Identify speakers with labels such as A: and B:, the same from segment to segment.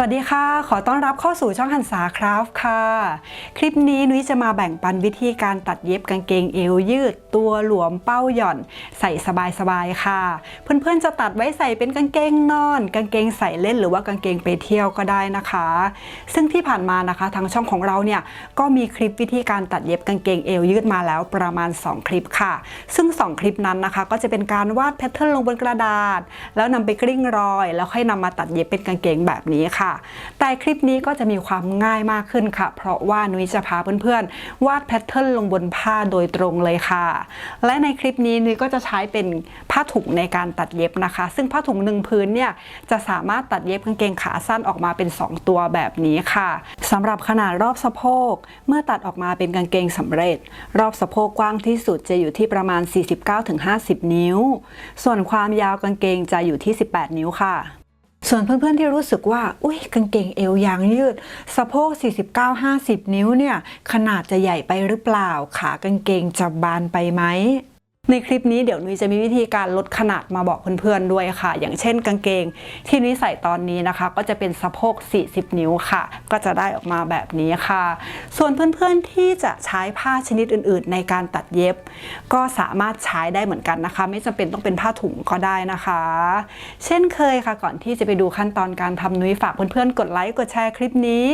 A: สวัสดีค่ะ ขอต้อนรับเข้าสู่ช่องหันษาคราฟต์ค่ะ คลิปนี้นุ้ยจะมาแบ่งปันวิธีการตัดเย็บกางเกงเอวยืด ตัวหลวมเป้าหย่อน ใส่สบายๆค่ะ เพื่อนๆจะตัดไว้ใส่เป็นกางเกงนอน กางเกงใส่เล่นหรือว่ากางเกงไปเที่ยวก็ได้นะคะ ซึ่งที่ผ่านมานะคะ ทางช่องของเราเนี่ยก็มีคลิปวิธีการตัดเย็บกางเกงเอวยืดมาแล้วประมาณ 2 คลิปค่ะ ซึ่ง 2 คลิปนั้นนะคะ ก็จะเป็นการวาดแพทเทิร์นลงบนกระดาษ แล้วนำไปกลิ้งรอย แล้วค่อยนำมาตัดเย็บเป็นกางเกงแบบนี้ค่ะแต่คลิปนี้ก็จะมีความง่ายมากขึ้นค่ะ เพราะว่านุ้ยจะพาเพื่อนๆ วาดแพทเทิร์นลงบนผ้าโดยตรงเลยค่ะ และในคลิปนี้นุ้ยก็จะใช้เป็นผ้าถุงในการตัดเย็บนะคะ ซึ่งผ้าถุงหนึ่งพื้นเนี่ยจะสามารถตัดเย็บกางเกงขาสั้นออกมาเป็น 2 ตัวแบบนี้ค่ะสำหรับขนาดรอบสะโพก เมื่อตัดออกมาเป็นกางเกงสำเร็จ รอบสะโพกกว้างที่สุดจะอยู่ที่ประมาณ 49-50 นิ้ว ส่วนความยาวกางเกงจะอยู่ที่ 18 นิ้วค่ะ ส่วนเพื่อนๆที่รู้สึกว่า อุ้ยกางเกงเอวยางยืด สะโพก 49-50 นิ้วเนี่ย ขนาดจะใหญ่ไปหรือเปล่า ขากางเกงจะบานไปไหม ในคลิปนี้เดี๋ยวนุ้ยจะมีวิธีการลดขนาดมาบอกเพื่อนๆด้วยค่ะ อย่างเช่นกางเกง ที่นุ้ยใส่ตอนนี้นะคะ ก็จะเป็นสะโพก 40 นิ้วค่ะ ก็จะได้ออกมาแบบนี้ค่ะ ส่วนเพื่อนๆที่จะใช้ผ้าชนิดอื่น ๆ ในการตัดเย็บ ก็สามารถใช้ได้เหมือนกันนะคะ ไม่จำเป็นต้องเป็นผ้าถุงก็ได้นะคะ เช่นเคยค่ะก่อนที่จะไปดูขั้นตอนการทำนุ้ยฝากเพื่อนๆกดไลค์กดแชร์คลิปนี้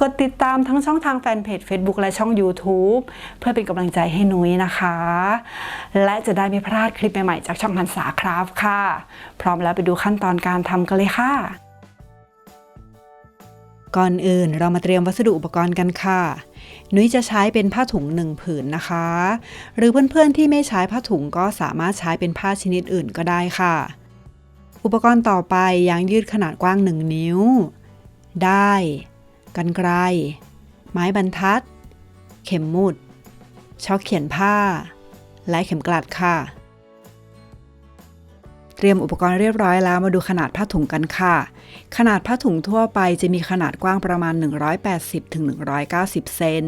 A: กดติดตามทั้งช่องทางแฟนเพจ Facebook และช่อง YouTube เพื่อเป็นกำลังใจให้นุ้ยนะคะและจะได้ไม่พลาดคลิปใหม่ๆจากช่องหันษาคราฟค่ะ พร้อมแล้วไปดูขั้นตอนการทำกันเลยค่ะ ก่อนอื่นเรามาเตรียมวัสดุอุปกรณ์กันค่ะนุ้ยจะใช้เป็นผ้าถุงหนึ่งผืนนะคะ หรือเพื่อนๆที่ไม่ใช้ผ้าถุงก็สามารถใช้เป็นผ้าชนิดอื่นก็ได้ค่ะ อุปกรณ์ต่อไปยางยืดขนาดกว้าง 1 นิ้ว ได้ กันไกร ไม้บรรทัด เข็มมุดช็อกเขียนผ้า และเข็มกลัดค่ะ เตรียมอุปกรณ์เรียบร้อยแล้วมาดูขนาดผ้าถุงกันค่ะ ขนาดผ้าถุงทั่วไปจะมีขนาดกว้างประมาณ 180ถึง190 เซน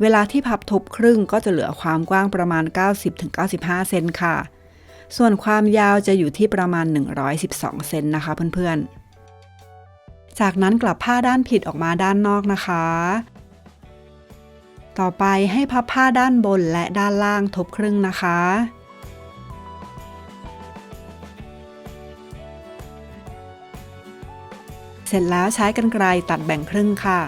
A: เวลาที่พับทบครึ่งก็จะเหลือความกว้างประมาณ 90ถึง95 เซนค่ะ ส่วนความยาวจะอยู่ที่ประมาณ 112 เซนนะคะเพื่อนๆ จากนั้นกลับผ้าด้านผิดออกมาด้านนอกนะคะ ต่อไปให้พับผ้าด้านบนและด้านล่างทบครึ่งนะคะ เสร็จแล้วใช้กรรไกรตัดแบ่งครึ่งค่ะ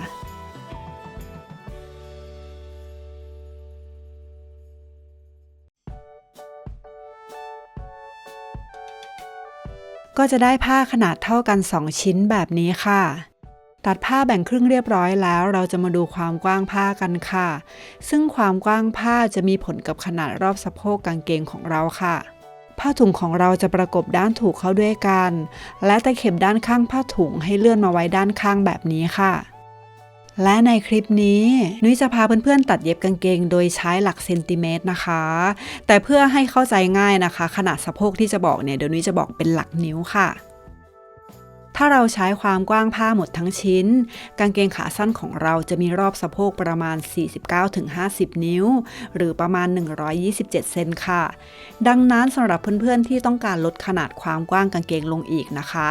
A: ก็จะได้ผ้าขนาดเท่ากัน 2 ชิ้นแบบนี้ค่ะ ตัดผ้าแบ่งครึ่งเรียบร้อยแล้ว เราจะมาดูความกว้างผ้ากันค่ะ ซึ่งความกว้างผ้าจะมีผลกับขนาดรอบสะโพกกางเกงของเราค่ะ ผ้าถุงของเราจะประกบด้านถูกเข้าด้วยกัน และตะเข็บด้านข้างผ้าถุงให้เลื่อนมาไว้ด้านข้างแบบนี้ค่ะ และในคลิปนี้นุ้ยจะพาเพื่อนๆตัดเย็บกางเกง โดยใช้หลักเซนติเมตรนะคะ แต่เพื่อให้เข้าใจง่ายนะคะ ขนาดสะโพกที่จะบอกเนี่ยเดี๋ยวนุ้ยจะบอกเป็นหลักนิ้วค่ะ ถ้าเราใช้ความกว้างผ้าหมดทั้งชิ้น กางเกงขาสั้นของเราจะมีรอบสะโพกประมาณ 49-50 นิ้ว หรือประมาณ 127 เซนค่ะ ดังนั้นสำหรับเพื่อนๆที่ต้องการลดขนาดความกว้างกางเกงลงอีกนะคะ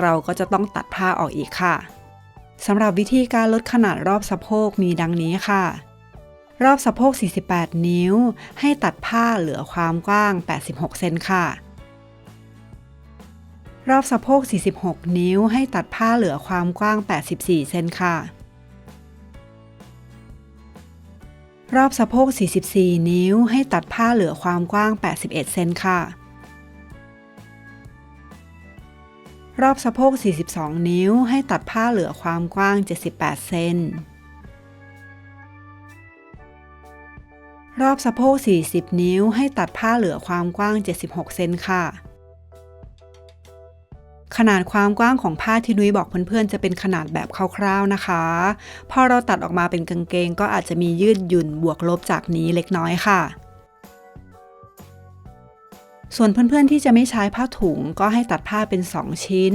A: เราก็จะต้องตัดผ้าออกอีกค่ะสำหรับวิธีการลดขนาดรอบสะโพกมีดังนี้ค่ะ รอบสะโพก 48 นิ้ว ให้ตัดผ้าเหลือความกว้าง 86 เซนค่ะ รอบสะโพก 46 นิ้ว ให้ตัดผ้าเหลือความกว้าง 84 เซนค่ะ รอบสะโพก 44 นิ้ว ให้ตัดผ้าเหลือความกว้าง 81 เซนค่ะ รอบสะโพก 42 นิ้ว ให้ตัดผ้าเหลือความกว้าง 78 เซนรอบสะโพก 40 นิ้ว ให้ตัดผ้าเหลือความกว้าง 76 เซนค่ะ ขนาดความกว้างของผ้าที่นุ้ยบอกเพื่อนๆจะเป็นขนาดแบบคร่าวๆนะคะ พอเราตัดออกมาเป็นกางเกงก็อาจจะมียืดหยุ่นบวกลบจากนี้เล็กน้อยค่ะส่วนเพื่อนๆที่จะไม่ใช้ผ้าถุงก็ให้ตัดผ้าเป็น 2 ชิ้น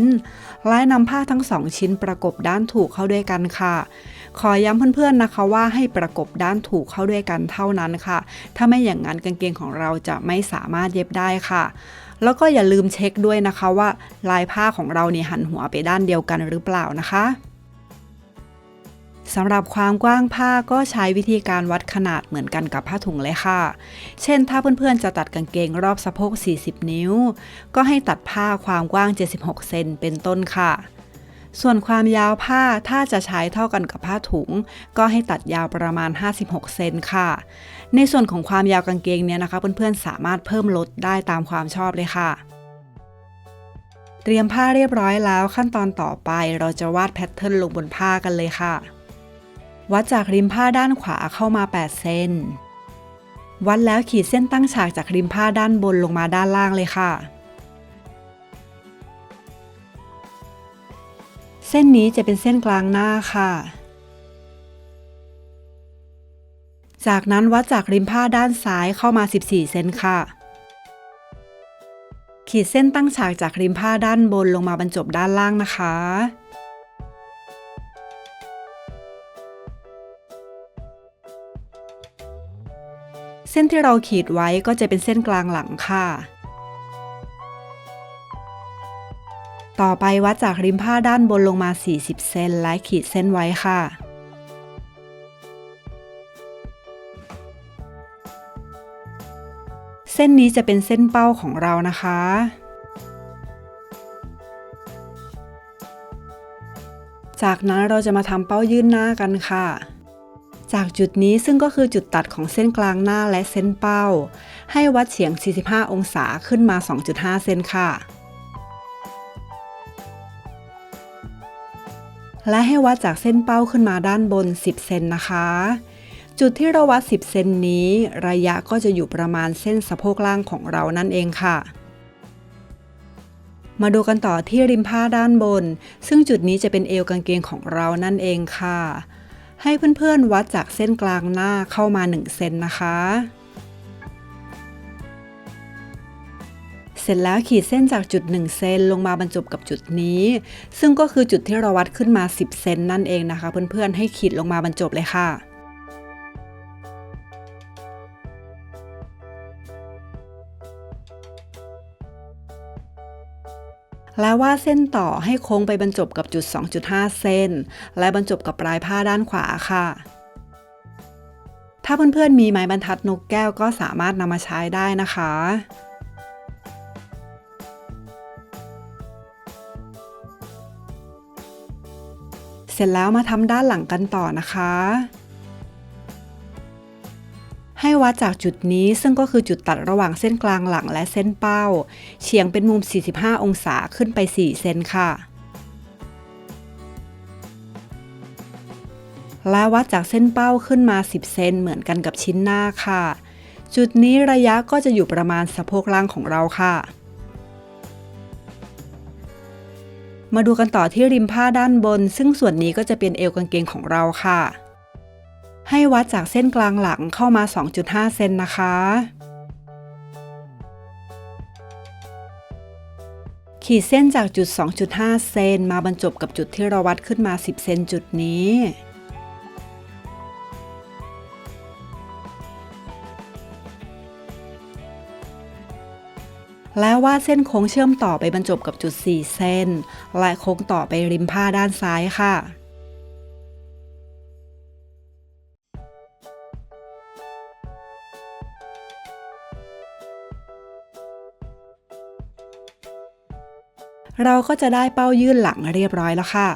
A: และนำผ้าทั้ง 2 ชิ้นประกบด้านถูกเข้าด้วยกันค่ะ ขอย้ำเพื่อนๆนะคะว่าให้ประกบด้านถูกเข้าด้วยกันเท่านั้นค่ะ ถ้าไม่อย่างนั้นกางเกงของเราจะไม่สามารถเย็บได้ค่ะ แล้วก็อย่าลืมเช็คด้วยนะคะว่าลายผ้าของเราเนี่ยหันหัวไปด้านเดียวกันหรือเปล่านะคะสำหรับความกว้างผ้าก็ใช้วิธีการวัดขนาดเหมือนกันกับผ้าถุงเลยค่ะ เช่นถ้าเพื่อนๆจะตัดกางเกงรอบสะโพก 40 นิ้ว ก็ให้ตัดผ้าความกว้าง 76 เซนเป็นต้นค่ะ ส่วนความยาวผ้าถ้าจะใช้เท่ากันกับผ้าถุง ก็ให้ตัดยาวประมาณ 56 เซนค่ะ ในส่วนของความยาวกางเกงเนี่ยนะคะ เพื่อนๆสามารถเพิ่มลดได้ตามความชอบเลยค่ะ เตรียมผ้าเรียบร้อยแล้วขั้นตอนต่อไปเราจะวาดแพทเทิร์นลงบนผ้ากันเลยค่ะ วัดจากริมผ้าด้านขวาเข้ามา 8 เซนวัดแล้วขีดเส้นตั้งฉากจากริมผ้าด้านบนลงมาด้านล่างเลยค่ะ ส้นนี้จะเป็นเส้นกลางหน้าค่ะ จากนั้นวัดจากริมผ้าด้านซ้ายเข้ามา 14 เซนค่ะ ขีดเส้นตั้งฉากจากริมผ้าด้านบนลงมาบรรจบด้านล่างนะคะเส้นที่เราขีดไว้ก็จะเป็นเส้นกลางหลังค่ะ ต่อไปวัดจากริมผ้าด้านบนลงมา 40 เซนและขีดเส้นไว้ค่ะ เส้นนี้จะเป็นเส้นเป้าของเรานะคะ จากนั้นเราจะมาทำเป้ายื่นหน้ากันค่ะจากจุดนี้ซึ่งก็คือจุดตัดของเส้นกลางหน้าและเส้นเป้า ให้วัดเฉียง 45 องศาขึ้นมา 2.5 เซนค่ะ และให้วัดจากเส้นเป้าขึ้นมาด้านบน 10 เซนนะคะ จุดที่เราวัด 10 เซนนี้ ระยะก็จะอยู่ประมาณเส้นสะโพกล่างของเรานั่นเองค่ะมาดูกันต่อที่ริมผ้าด้านบน ซึ่งจุดนี้จะเป็นเอวกางเกงของเรานั่นเองค่ะ ให้เพื่อนๆวัดจากเส้นกลางหน้าเข้ามา1เซนนะคะ เสร็จแล้วขีดเส้นจากจุด 1 เซนลงมาบรรจบกับจุดนี้ ซึ่งก็คือจุดที่เราวัดขึ้นมา 10 เซนนั่นเองนะคะ เพื่อนๆ ให้ขีดลงมาบรรจบเลยค่ะและวาดเส้นต่อให้โค้งไปบรรจบกับจุด 2.5เซนและบรรจบกับปลายผ้าด้านขวาค่ะ ถ้าเพื่อนๆมีไม้บรรทัดนกแก้วก็สามารถนำมาใช้ได้นะคะ เสร็จแล้วมาทำด้านหลังกันต่อนะคะ ให้วัดจากจุดนี้ซึ่งก็คือจุดตัดระหว่างเส้นกลางหลังและเส้นเป้า เฉียงเป็นมุม 45 องศาขึ้นไป 4 เซนค่ะ และวัดจากเส้นเป้าขึ้นมา 10 เซนเหมือนกันกับชิ้นหน้าค่ะ จุดนี้ระยะก็จะอยู่ประมาณสะโพกล่างของเราค่ะ มาดูกันต่อที่ริมผ้าด้านบน ซึ่งส่วนนี้ก็จะเป็นเอวกางเกงของเราค่ะ ให้วัดจากเส้นกลางหลังเข้ามา 2.5 เซนนะคะ ขีดเส้นจากจุด 2.5 เซนมาบรรจบกับจุดที่เราวัดขึ้นมา 10 เซนจุดนี้ แล้ววาดเส้นโค้งเชื่อมต่อไปบรรจบกับจุด 4 เส้น และโค้งต่อไปริมผ้าด้านซ้ายค่ะ เราก็จะได้เป้ายื่นหลังเรียบร้อยแล้วค่ะ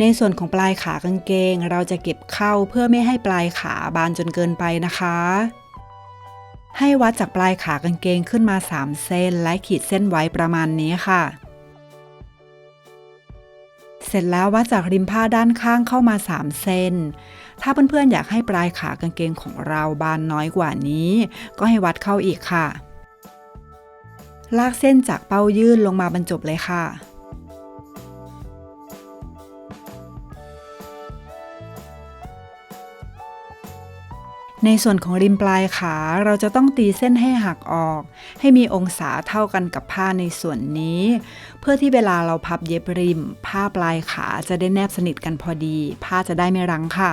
A: ในส่วนของปลายขากางเกง เราจะเก็บเข้าเพื่อไม่ให้ปลายขาบานจนเกินไปนะคะ ให้วัดจากปลายขากางเกงขึ้นมา 3 เส้น และขีดเส้นไว้ประมาณนี้ค่ะ เสร็จแล้ววัดจากริมผ้าด้านข้างเข้ามา 3 เส้น ถ้าเพื่อนๆอยากให้ปลายขากางเกงของเราบานน้อยกว่านี้ ก็ให้วัดเข้าอีกค่ะ ลากเส้นจากเป้ายื่นลงมาบรรจบเลยค่ะ ในส่วนของริมปลายขาเราจะต้องตีเส้นให้หักออก ให้มีองศาเท่ากันกับผ้าในส่วนนี้ เพื่อที่เวลาเราพับเย็บริม ผ้าปลายขาจะได้แนบสนิทกันพอดี ผ้าจะได้ไม่รั้งค่ะ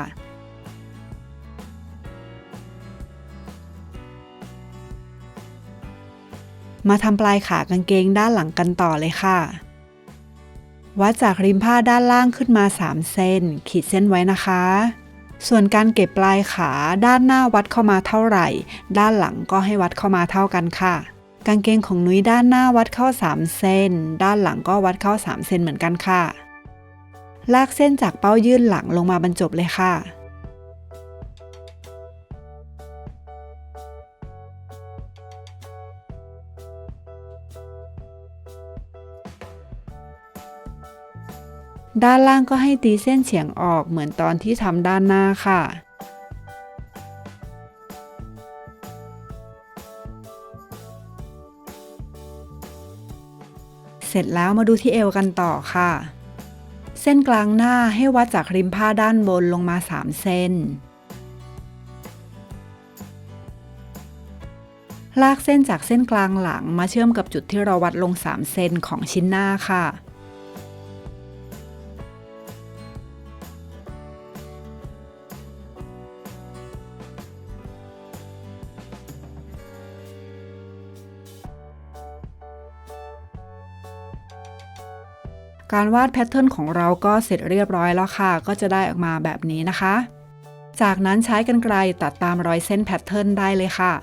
A: มาทำปลายขากางเกงด้านหลังกันต่อเลยค่ะ วัดจากริมผ้าด้านล่างขึ้นมา 3 เซนขีดเส้นไว้นะคะ ส่วนการเก็บปลายขาด้านหน้าวัดเข้ามาเท่าไหร่ ด้านหลังก็ให้วัดเข้ามาเท่ากันค่ะ กางเกงของนุ้ยด้านหน้าวัดเข้า 3เซนด้านหลังก็วัดเข้า 3เซนเหมือนกันค่ะ ลากเส้นจากเป้ายื่นหลังลงมาบรรจบเลยค่ะ ด้านล่างก็ให้ตีเส้นเฉียงออกเหมือนตอนที่ทำด้านหน้าค่ะ เสร็จแล้วมาดูที่เอวกันต่อค่ะ เส้นกลางหน้าให้วัดจากริมผ้าด้านบนลงมา 3 เซนลากเส้นจากเส้นกลางหลังมาเชื่อมกับจุดที่เราวัดลง 3 เซนของชิ้นหน้าค่ะ การวาดแพทเทิร์นของเราก็เสร็จเรียบร้อยแล้วค่ะ ก็จะได้ออกมาแบบนี้นะคะ จากนั้นใช้กรรไกรตัดตามรอยเส้นแพทเทิร์นได้เลยค่ะ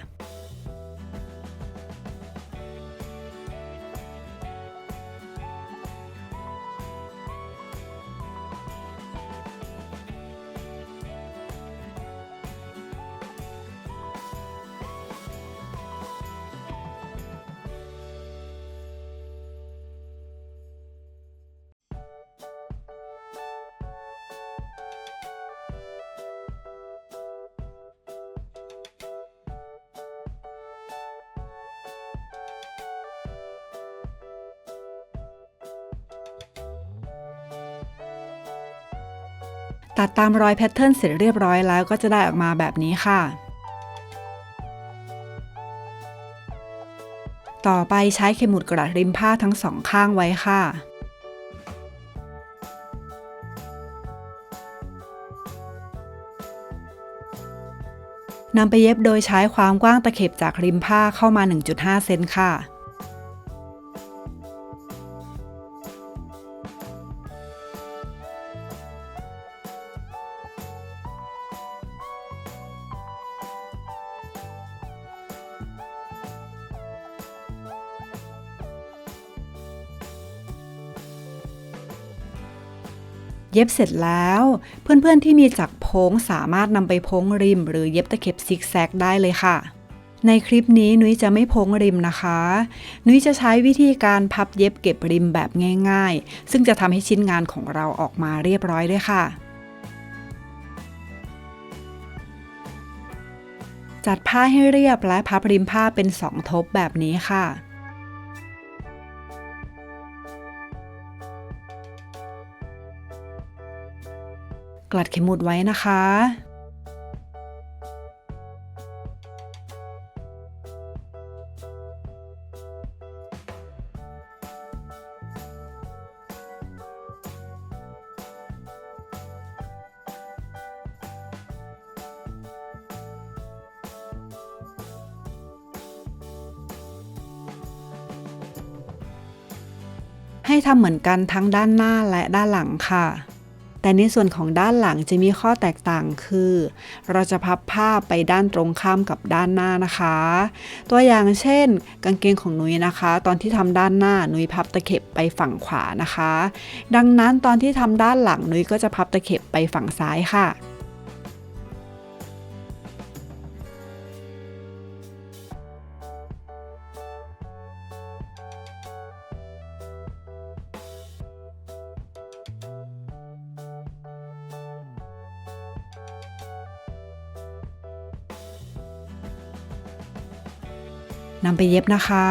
A: ตัดตามรอยแพทเทิร์นเสร็จเรียบร้อยแล้วก็จะได้ออกมาแบบนี้ค่ะ ต่อไปใช้เข็มหมุดกระดาษริมผ้าทั้งสองข้างไว้ค่ะ นำไปเย็บโดยใช้ความกว้างตะเข็บจากริมผ้าเข้ามา 1.5 เซนค่ะ เย็บเสร็จแล้ว เพื่อนๆที่มีจักรโพ้งสามารถนำไปโพ้งริม หรือเย็บตะเข็บซิกแซกได้เลยค่ะ ในคลิปนี้นุ้ยจะไม่โพ้งริมนะคะ นุ้ยจะใช้วิธีการพับเย็บเก็บริมแบบง่าย ๆ ซึ่งจะทำให้ชิ้นงานของเราออกมาเรียบร้อยด้วยค่ะจัดผ้าให้เรียบและพับริมผ้าเป็นสองทบแบบนี้ค่ะ กลัดเข็มหมุดไว้นะคะ ให้ทำเหมือนกันทั้งด้านหน้าและด้านหลังค่ะ แต่ในส่วนของด้านหลังจะมีข้อแตกต่างคือ เราจะพับผ้าไปด้านตรงข้ามกับด้านหน้านะคะ ตัวอย่างเช่น กางเกงของนุ้ยนะคะ ตอนที่ทำด้านหน้านุ้ยพับตะเข็บไปฝั่งขวานะคะ ดังนั้นตอนที่ทำด้านหลังนุ้ยก็จะพับตะเข็บไปฝั่งซ้ายค่ะ นำไปเย็บนะคะ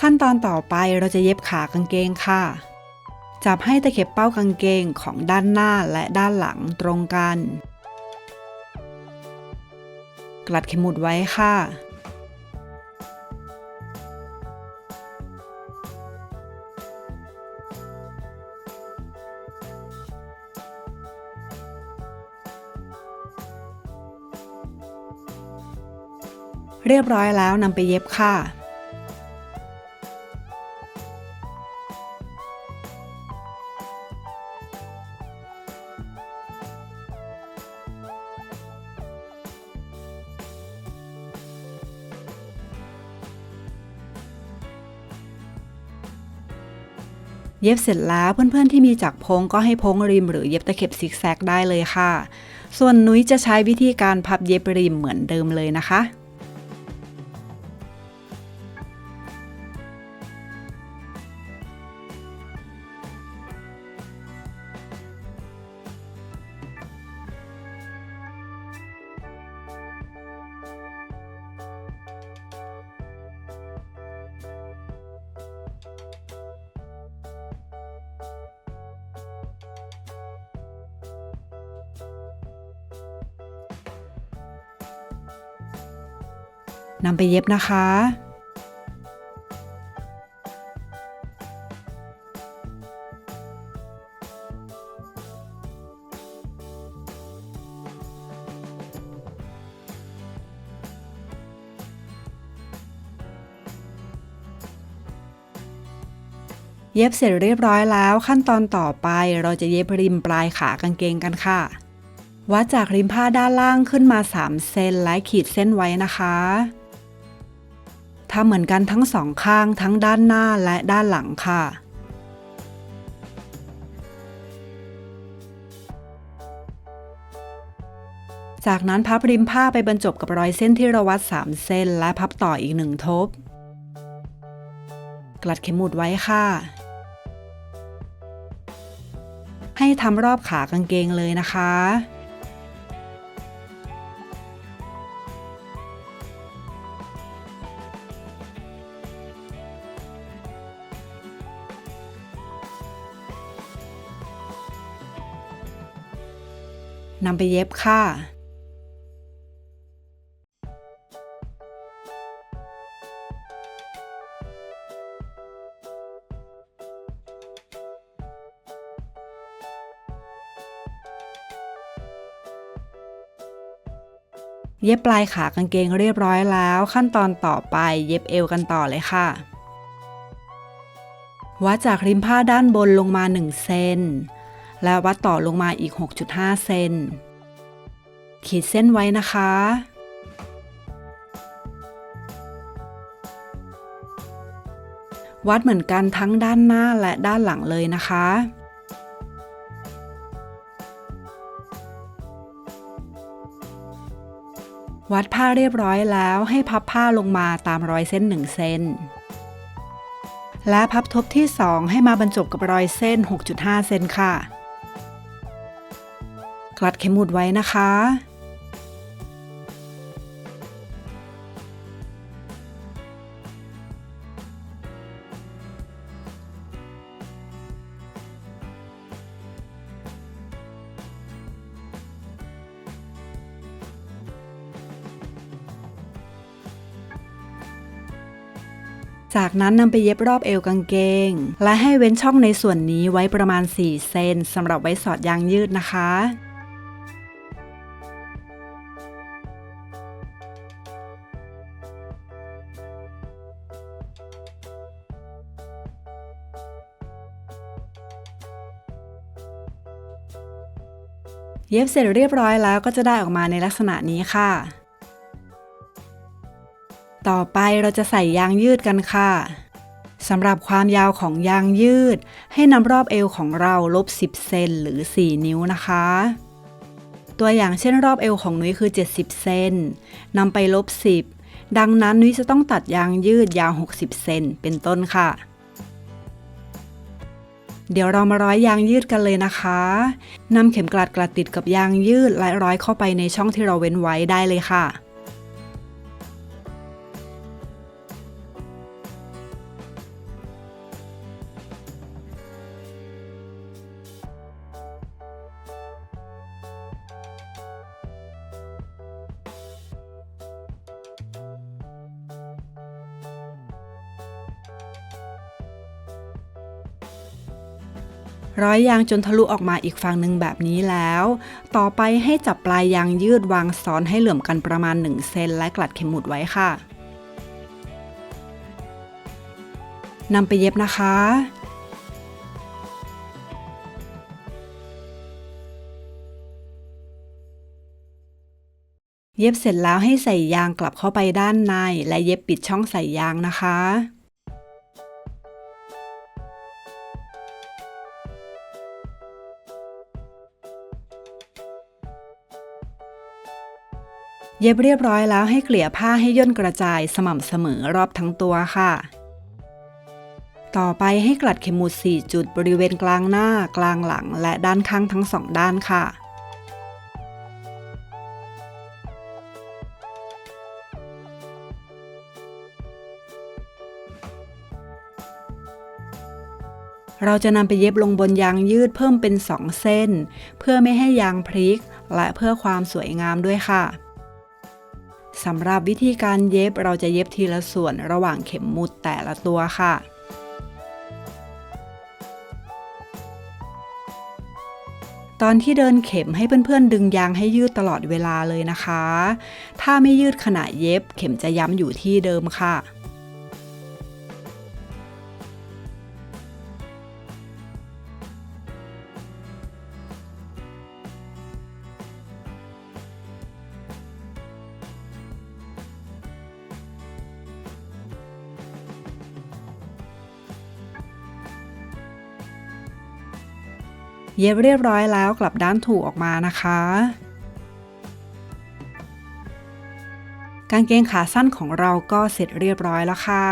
A: ขั้นตอนต่อไปเราจะเย็บขากางเกงค่ะ จับให้ตะเข็บเป้ากางเกงของด้านหน้าและด้านหลังตรงกัน กลัดเข็มหมุดไว้ค่ะ เรียบร้อยแล้วนำไปเย็บค่ะ เย็บเสร็จแล้วเพื่อนๆที่มีจักรพงก็ให้พงริมหรือเย็บตะเข็บซิกแซกได้เลยค่ะ ส่วนนุ้ยจะใช้วิธีการพับเย็บริมเหมือนเดิมเลยนะคะ นำไปเย็บนะคะ เย็บเสร็จเรียบร้อยแล้วขั้นตอนต่อไปเราจะเย็บริมปลายขากางเกงกันค่ะวัดจากริมผ้าด้านล่างขึ้นมา 3 เซนและขีดเส้นไว้นะคะ ทำเหมือนกันทั้งสองข้างทั้งด้านหน้าและด้านหลังค่ะ จากนั้นพับริมผ้าไปบรรจบกับรอยเส้นที่เราวัด 3 เส้น และพับต่ออีกหนึ่งทบ กลัดเข็มหมุดไว้ค่ะ ให้ทำรอบขากางเกงเลยนะคะ นำไปเย็บค่ะเย็บปลายขากางเกงเรียบร้อยแล้ว ขั้นตอนต่อไปเย็บเอวกันต่อเลยค่ะ วัดจากริมผ้าด้านบนลงมา 1 เซน และวัดต่อลงมาอีก 6.5 เซน ขีดเส้นไว้นะคะ วัดเหมือนกันทั้งด้านหน้าและด้านหลังเลยนะคะวัดผ้าเรียบร้อยแล้วให้พับผ้าลงมาตามรอยเส้น1เซนและพับทบที่ 2 ให้มาบรรจบกับรอยเส้น 6.5 เซนค่ะ ลัดเข็มหมุดไว้นะคะ จากนั้นนำไปเย็บรอบเอวกางเกง และให้เว้นช่องในส่วนนี้ไว้ประมาณ 4 เซนสำหรับไว้สอดยางยืดนะคะ เย็บเสร็จเรียบร้อยแล้วก็จะได้ออกมาในลักษณะนี้ค่ะ ต่อไปเราจะใส่ยางยืดกันค่ะสำหรับความยาวของยางยืด ให้นำรอบเอวของเราลบ 10 เซนหรือ 4 นิ้วนะคะ ตัวอย่างเช่นรอบเอวของนุ้ยคือ 70 เซนนำไปลบ 10 ดังนั้นนุ้ยจะต้องตัดยางยืดยาว 60 เซนเป็นต้นค่ะ เดี๋ยวเรามาร้อยยางยืดกันเลยนะคะนำเข็มกลัดกลัดติดกับยางยืดและร้อยเข้าไปในช่องที่เราเว้นไว้ได้เลยค่ะ อยยางจนทะลุออกมาอีกฝั่งหนึ่งแบบนี้แล้ว ต่อไปให้จับปลายยางยืดวางซ้อนให้เหลื่อมกันประมาณ 1 เซนและกลัดเข็มหมุดไว้ค่ะนำไปเย็บนะคะ เย็บเสร็จแล้วให้ใส่ยางกลับเข้าไปด้านใน และเย็บปิดช่องใส่ยางนะคะ เย็บเรียบร้อยแล้วให้เกลี่ยผ้าให้ย่นกระจายสม่ำเสมอรอบทั้งตัวค่ะ ต่อไปให้กลัดเข็มหมุด 4 จุดบริเวณกลางหน้ากลางหลัง และด้านข้างทั้งสองด้านค่ะเราจะนำไปเย็บลงบนยางยืดเพิ่มเป็น 2 เส้น เพื่อไม่ให้ยางพลิก และเพื่อความสวยงามด้วยค่ะ สำหรับวิธีการเย็บเราจะเย็บทีละส่วนระหว่างเข็มหมุดแต่ละตัวค่ะตอนที่เดินเข็มให้เพื่อนๆ ดึงยางให้ยืดตลอดเวลาเลยนะคะ ถ้าไม่ยืดขณะเย็บเข็มจะย้ำอยู่ที่เดิมค่ะ เย็บเรียบร้อยแล้วกลับด้านถูกออกมานะคะ กางเกงขาสั้นของเราก็เสร็จเรียบร้อยแล้วค่ะ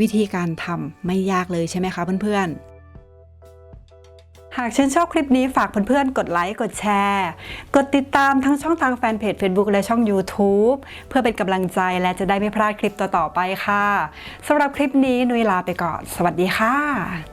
A: วิธีการทำไม่ยากเลยใช่ไหมคะเพื่อนๆหากชื่นชอบคลิปนี้ฝากเพื่อนๆ กดไลค์ กดแชร์ กดติดตามทั้งช่องทางแฟนเพจ Facebook และช่อง YouTube เพื่อเป็นกำลังใจและจะได้ไม่พลาดคลิปต่อๆไปค่ะสำหรับคลิปนี้นุ้ยลาไปก่อน สวัสดีค่ะ